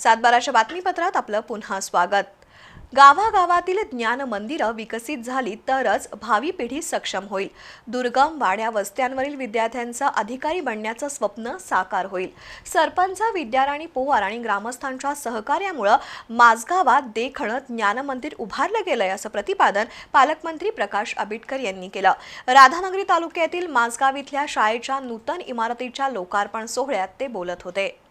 सातबाराच्या बातमीपत्रात आपलं पुन्हा स्वागत. गावागावातील ज्ञान मंदिरं विकसित झाली तरच भावी पिढी सक्षम होईल. दुर्गम वाड्या वस्त्यांवरील विद्यार्थ्यांचं अधिकारी बनण्याचं स्वप्न साकार होईल. सरपंच विद्याराणी पोवार आणि ग्रामस्थांच्या सहकार्यामुळं माझगावात देखणं ज्ञान मंदिर उभारलं गेलंय असं प्रतिपादन पालकमंत्री प्रकाश आंबेडकर यांनी केलं. राधानगरी तालुक्यातील माझगाव इथल्या शाळेच्या नूतन इमारतीच्या लोकार्पण सोहळ्यात ते बोलत होते.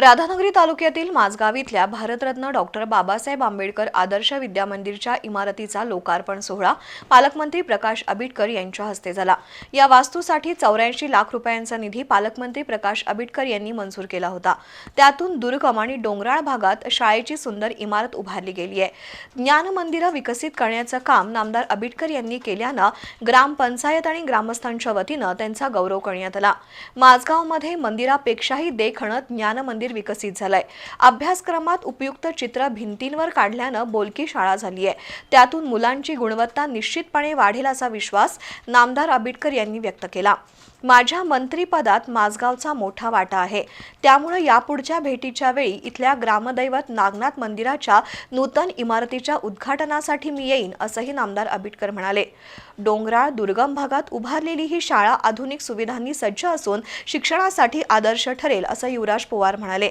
राधानगरी तालुक्यातील माझगाव इथल्या भारतरत्न डॉक्टर बाबासाहेब आंबेडकर आदर्श विद्यामंदिरच्या इमारतीचा लोकार्पण सोहळा पालकमंत्री प्रकाश आबिटकर यांच्या हस्ते झाला. या वास्तूसाठी चौऱ्याऐंशी लाख रुपयांचा निधी पालकमंत्री प्रकाश आबिटकर यांनी मंजूर केला होता. त्यातून दुर्गम आणि डोंगराळ भागात शाळेची सुंदर इमारत उभारली गेली आहे. ज्ञान मंदिरं विकसित करण्याचं काम नामदार आबिटकर यांनी केल्यानं ग्रामपंचायत आणि ग्रामस्थांच्या वतीनं त्यांचा गौरव करण्यात आला. माझगावमध्ये मंदिरापेक्षाही देखणत ज्ञान मंदिर विकसित झालंय. अभ्यासक्रमात उपयुक्त चित्र भिंतींवर काढल्यानं बोलकी शाळा झाली आहे. त्यातून मुलांची गुणवत्ता निश्चितपणे वाढेल असा विश्वास नामदार आंबेडकर यांनी व्यक्त केला. माझ्या मंत्रीपदात माझगावचा मोठा वाटा आहे. त्यामुळे यापुढच्या भेटीच्या वेळी इथल्या ग्रामदैवत नागनाथ मंदिराच्या नूतन इमारतीच्या उद्घाटनासाठी मी येईन असंही नामदार आबिटकर म्हणाले. डोंगराळ दुर्गम भागात उभारलेली ही शाळा आधुनिक सुविधांनी सज्ज असून शिक्षणासाठी आदर्श ठरेल असं युवराज पवार म्हणाले.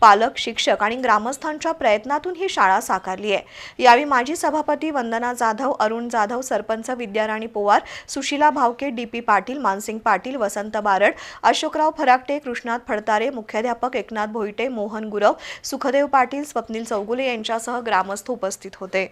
पालक शिक्षक आणि ग्रामस्थांच्या प्रयत्नातून ही शाळा साकारली आहे. यावेळी माजी सभापती वंदना जाधव अरुण जाधव सरपंच विद्याराणी पवार सुशीला भावके डी पी पाटील मानसिंग पाटील वसंत बारड अशोकराव फराकटे कृष्णात फडतारे मुख्याध्यापक एकनाथ भोईटे मोहन गुरव सुखदेव पाटील स्वप्नील चौगुले यांच्यासह ग्रामस्थ उपस्थित होते.